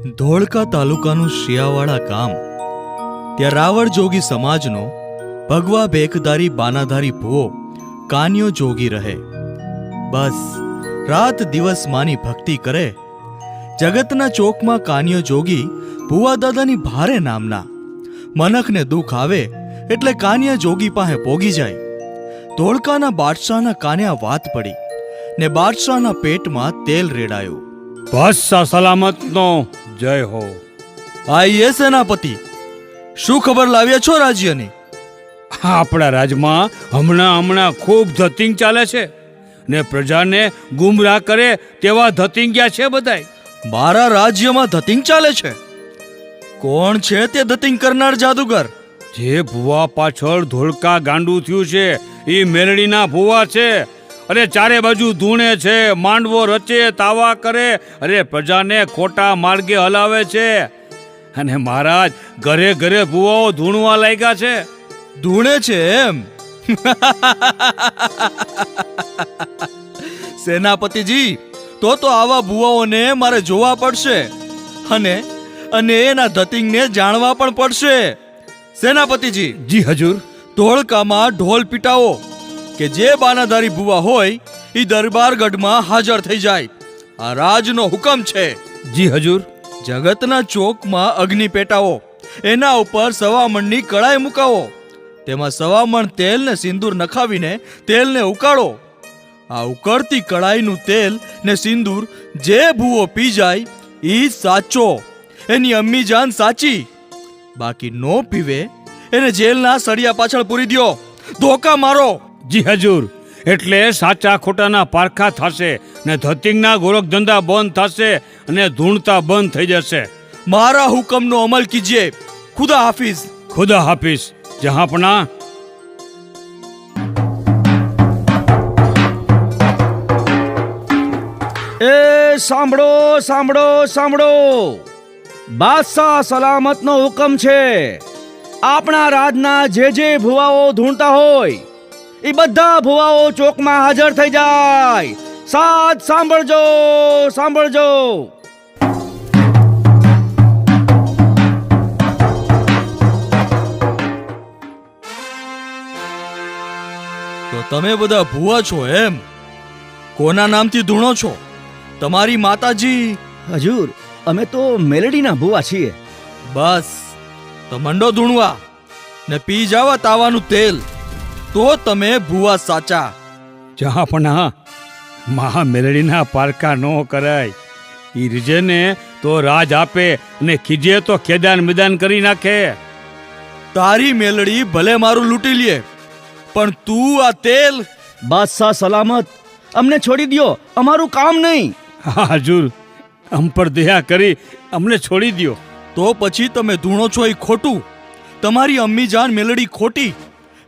ધોળકા તાલુકાનું શિયાવાડા ગામ. ત્યાં રાવળ જોગી સમાજનો ભગવા ભેખધારી બાનાધારી ભૂવો કાન્યો જોગી રહે. બસ, રાત દિવસ માની ભક્તિ કરે. જગતના ચોકમાં કાન્યો જોગી ભુવા દાદાની ભારે નામના. મનખને દુઃખ આવે એટલે કાન્યા જોગી પાસે પોગી જાય. ધોળકાના બાદશાહના કાન્યા વાત પડી ને બાદશાહના પેટમાં તેલ રેડાયું. બાદશાહ સલામતનો જય હો. આઈએ સેનાપતિ. શું ખબર લાવ્યા છો રાજ્યની? આપણા રાજમાં હમણાં હમણાં ખૂબ ધતિંગ ચાલે છે. ને પ્રજાને ગુમરાહ કરે તેવા ધતિંગ્યા છે બધાય. મારા રાજ્યમાં ધતિંગ ચાલે છે. કોણ છે તે ધતિંગ કરનાર જાદુગર? જે ભુવા પાછળ ધોળકા ગાંડું થયું છે એ મેરડીના ભુવા છે. અરે ચારે બાજુ ધૂણે છે માંડવો રચે તાવા કરે. અરે પ્રજાને ખોટા માર્ગે હલાવે છે. અને મહારાજ ઘરે ઘરે ભુવાઓ ધૂણવા લાગ્યા છે. ધૂણે છે એમ? સેનાપતિજી તો તો આવા ભુવાઓને મારે જોવા પડશે. અને અને એના ધતિંગને જાણવા પણ પડશે. સેનાપતિજી જી હજુર. ધોળકામાં ઢોલ પીટાવો. કે જે બાનાધારી ભુવા હોય એ દરબારગઢમાં હાજર થઈ જાય. આ રાજનો હુકમ છે. જી હજુર. જગતના ચોકમાં અગ્નિ પેટાવો. એના ઉપર સવામણની કળાઈ મુકાવો. તેમાં સવામણ તેલ ને સિંદૂર નખાવીને તેલને ઉકાળો. આ ઉકળતી કળાઈનું તેલ ને સિંદૂર જે ભૂવો પી જાય એ સાચો. એની અમ્મી જાન સાચી. બાકી નો પીવે એને જેલના સળિયા પાછળ પૂરી દ્યો. ધોકા મારો. જી હજુર. એટલે સાચા ખોટાના પારખા થશે ને ધતિંગના ગોરખ ધંધા બંધ થશે અને ધૂણતા બંધ થઈ જશે. મારા હુકમનો અમલ કીજીએ. ખુદા હાફિઝ. ખુદા હાફિઝ. જહાપના એ સાંભળો સાંભળો સાંભળો. બાદશાહ સલામતનો હુકમ છે. આપણા રાજના જે જે ભુવાઓ ધૂણતા હોય એ બધા ભુવાઓ ચોકમાં હાજર થઈ જાય. સાથ સાંભળજો સાંભળજો. તો તમે બધા ભુવા છો એમ? કોના નામથી ધૂણો છો? તમારી માતાજી? હજુર અમે તો મેલેડીના ભુવા છીએ. બસ તો મંડો ધૂણવા ને પી જાવા તાવાનું તેલ. તો તમે ભૂવા સાચા. જહા જહાંપના મહા મેલડીના પારખા ન કરાય. ઈ રીજેને તો રાજ આપે અને ખીજે તો ખેદાન મેદાન કરી નાખે. તારી મેલડી ભલે મારું લૂંટી લે પણ તું આ તેલ બાદશાહ સલામત. અમને છોડી દ્યો અમારું કામ નહીં. હા હજુર અમ પર દયા કરી અમને છોડી દ્યો. તો પછી તમે ધૂણો છો એ ખોટું. તમારી અમ્મી જાન મેલડી ખોટી.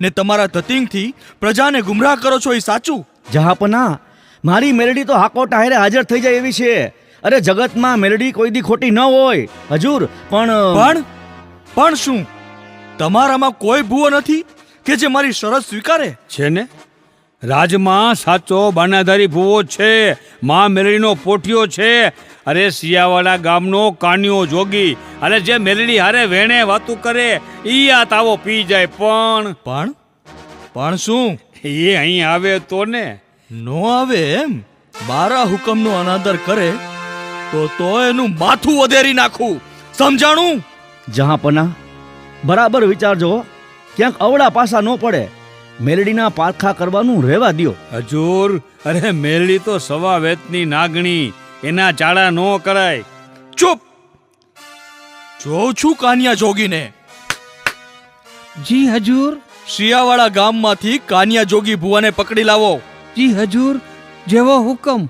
ને તમારા ધતિંગથી પ્રજાને ગુમરાહ કરો છો એ સાચું? જહાપના મારી મેલડી તો હાકો ટાયરે હાજર થઈ જાય એવી છે. અરે જગતમાં મેલડી કોઈ દી ખોટી ન હોય. હજુર પણ પણ પણ શું? તમારામાં કોઈ ભૂવો નથી કે જે મારી શરત સ્વીકારે? છે ને? રાજમાં સાચો બાનાધારી ભૂવો છે. મા મેલડીનો પોઠિયો છે. અરે શિયાવાડા ગામનો કાન્યો જોગી. અરે જે મેલડી હારે વેણે વાતું કરે ઈ આ તાવો પી જાય. પણ પણ? પણ શું? એ અહીં આવે તો ને. નો આવે એમ? મારા હુકમનો અનાદર કરે તો તો એનું માથું વધેરી નાખું. સમજાણું? જહાપના બરાબર વિચારજો ક્યાંક અવળા પાસા ન પડે. મેલડીના પારખા કરવાનું રહેવા દ્યો. હજુર અરે મેલડી તો સવા વેતની નાગણી. એના જાડા નો કરાય. ચૂપ! જોઉં છું કાનિયા જોગીને. જી હજુર. શિયાવાળા ગામમાંથી કાનિયા જોગી ભુવાને પકડી લાવો. જી હજુર જેવો હુકમ.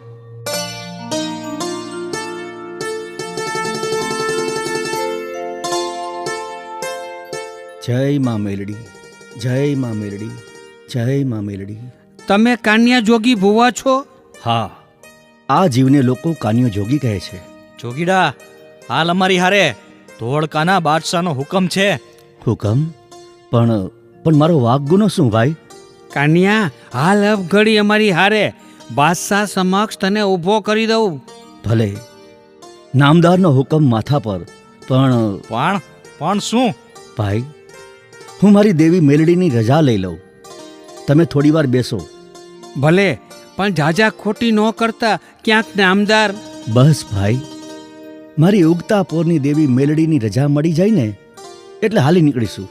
જય માં મેલડી જય માં મેલડી જય માં મેલડી. તમે કાન્યા જોગી ભુવા છો? હા. આ જીવને લોકો કાનિયો જોગી કહે છે. જોગીડા હાલ અમારી હારે ધોળકાના બાદશાહનો હુકમ છે. હુકમ? પણ પણ મારો વાઘ ગુનો શું ભાઈ? કાન્યા હાલ અવઘડી અમારી હારે બાદશાહ સમક્ષ તને ઊભો કરી દઉં. ભલે. નામદારનો હુકમ માથા પર પણ પણ પણ શું? ભાઈ હું મારી દેવી મેલડીની રજા લઈ લઉં. તમે થોડી વાર બેસો. ભલે પણ જાજા ખોટી ન કરતા ક્યાંક નામદાર બસ ભાઈ મારી ઉગતા પોરની દેવી મેલડીની રજા મળી જાય ને એટલે હાલી નીકળીશું.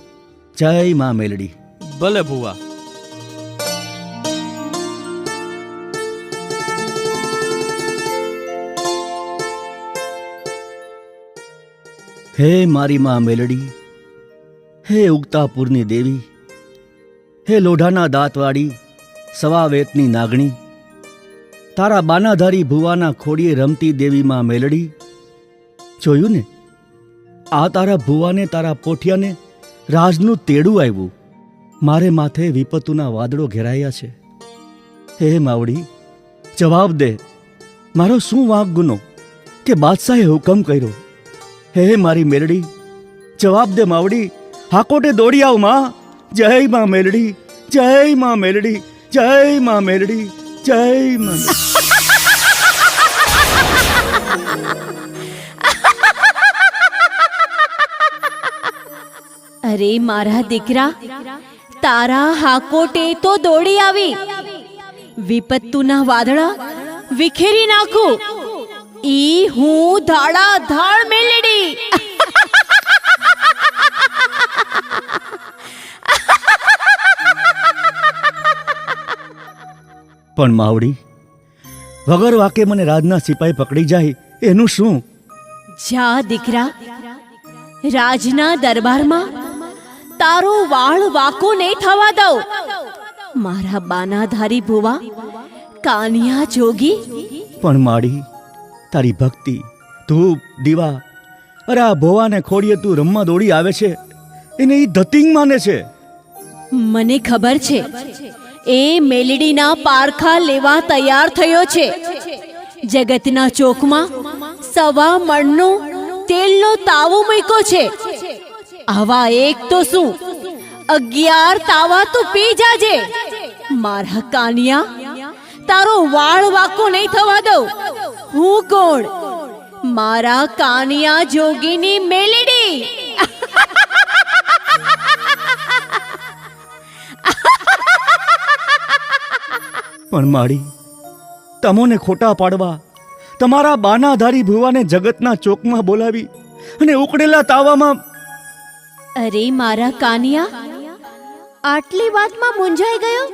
જય માં મેલડી. ભલે ભુવા. હે મારી માં મેલડી હે ઉગતાપુરની દેવી હે લોઢાના દાંતવાળી સવા વેતની નાગણી તારા બાનાધારી ભુવાના ખોડીએ રમતી દેવીમાં મેલડી? જોયું ને? આ તારા ભુવાને, તારા પોઠિયાને રાજનું તેડું આવ્યું મારે માથે વિપતુના વાદળો ઘેરાયા છે. હે માવડી, જવાબ દે. મારો શું વાંક ગુનો? કે બાદશાહે હુકમ કર્યો? હે મારી મેલડી, જવાબ દે માવડી. હાકોટે દોડી આવમાં. જય માં મેલડી, જય માં મેલડી, જય માં મેલડી. જય માં અરે મારા દીકરા, તારા હાકોટે તો દોડી આવી. વિપત્તુના વાદળા વિખેરી નાખું. ઈ હું ધાડા ધાડ મેલડી. પણ માવડી વગર વાકે મને રાજના સિપાઈ પકડી જાય એનું શું? જા દીકરા રાજના દરબારમાં તારો વાળ વાકો નહીં થવા દઉં. મારા બાનાધારી ભુવા કાનિયા જોગી. પણ માડી તારી ભક્તિ ધૂપ દીવા અરે આ ભોવાને ખોડીએ તું રમવા દોડી આવે છે એને એ ધતિંગ માને છે. મને ખબર છે એ મેલડીના પારખા લેવા તૈયાર થયો છે. જગતના ચોકમાં સવા મણનો તેલનો તાવો મૂક્યો છે. આવા એક તો શું? અગિયાર તાવા તો પી જાજે. મારા કાનિયા, તારો વાળ વાકો નહીં થવા દઉં. હું કોણ? મારા કાનિયા જોગીની મેલડી. પણ માડી. તમોને ખોટા પાડવા, તમારા બાનાધારી ભુવાને જગતના ચોકમાં બોલાવી અને ઉકળેલા તાવામાં અરે મારા કાનિયા, આટલી વાતમાં મૂંઝાઈ ગયો?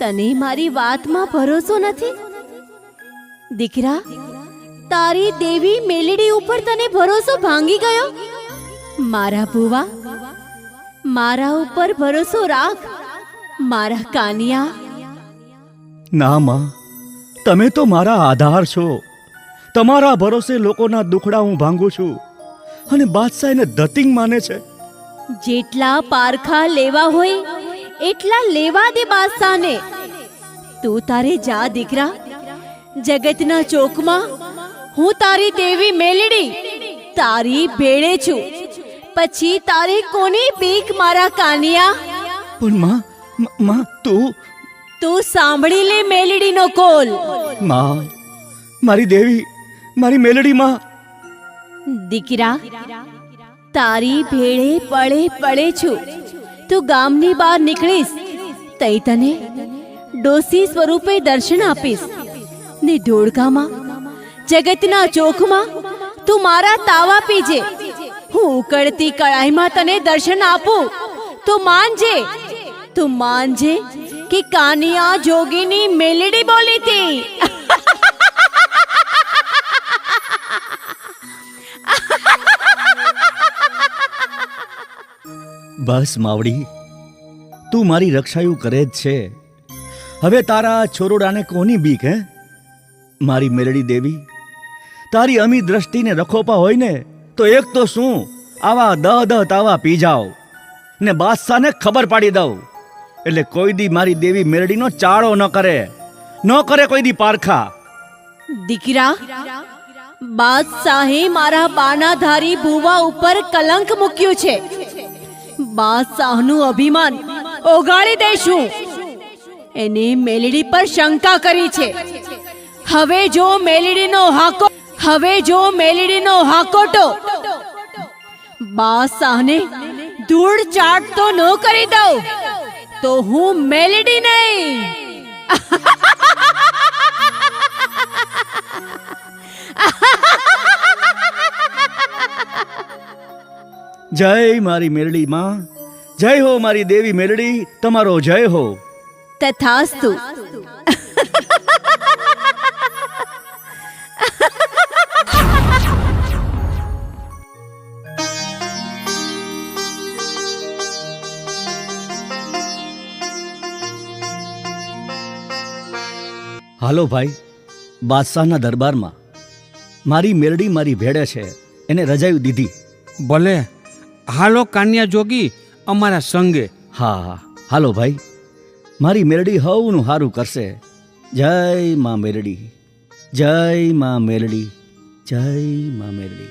તને મારી વાતમાં ભરોસો નથી? દીકરા, તારી દેવી મેલડી ઉપર તને ભરોસો ભાંગી ગયો? મારા ભુવા, મારા ઉપર ભરોસો રાખ, મારા કાનિયા. ના માં. તમે તો મારા આધાર છો. તમારા ભરોસે લોકોના દુખડા હું ભાંગું છું. અને બાદશાહ એને ધતિંગ માને છે. જેટલા પારખા લેવા હોય એટલા લેવા દે બાદશાહને. તું તારે જા દીકરા. જગતના ચોકમાં હું તારી દેવી મેલડી તારી ભેળે છું. પછી તારે કોની બીક મારા કાનિયા? પણ માં મ- માં તું તું સાંભળી લે મેલડીનો કોલ. માં મારી દેવી મારી મેલડી માં. દીકરા તારી ભેળે પડે પડે છું. તું ગામની બહાર નીકળીશ. તઈ તને ડોસી સ્વરૂપે દર્શન આપીશ. ને ઢોળકામાં જગતના ચોખમાં તું મારા તાવા પીજે હું ઉકળતી કળાઈમાં તને દર્શન આપું. તું માનજે. તું માનજે કે કાનિયા જોગીની મેલડી બોલી હતી. બસ માવડી, તું મારી રક્ષાયું કરે જ છે. હવે તારા છોરોડાને કોની બીક, હે? મારી મેલડી દેવી, તારી અમી દ્રષ્ટિને રખોપા હોય ને, તો એક તો શું? આવા દહ દહ તાવા પી જાઓ. ને બાદશાહને ખબર પાડી દઉં. એટલે કોઈ દી મારી દેવી મેલડીનો ચાળો ન કરે. ન કરે કોઈ દી પારખા. દીકરા બાદશાહે મારા બાનાધારી ભુવા ઉપર કલંક મૂક્યું છે. બાદશાહનું અભિમાન ઓગાળી દઈશું. એને મેલડી પર શંકા કરી છે. હવે જો મેલડીનો હાકો, હવે જો મેલડીનો હાકોટો. બાદશાહને ધૂળ ચાટતો ન કરી દઉં. તો હું મેલેડી નહીં. જય મારી મેલડી માં. જય હો મારી દેવી મેલડી. તમારો જય હો. તથાસ્તુ. હાલો ભાઈ બાદશાહના દરબારમાં મારી મેરડી મારી ભેડે છે એને રજાઈ દીધી. ભલે હાલો કાન્યા જોગી અમારા સંગે. હા હા હાલો ભાઈ મારી મેરડી હવનું હારું કરશે. જય મા મેરડી જય મા મેરડી જય મા મેલડી.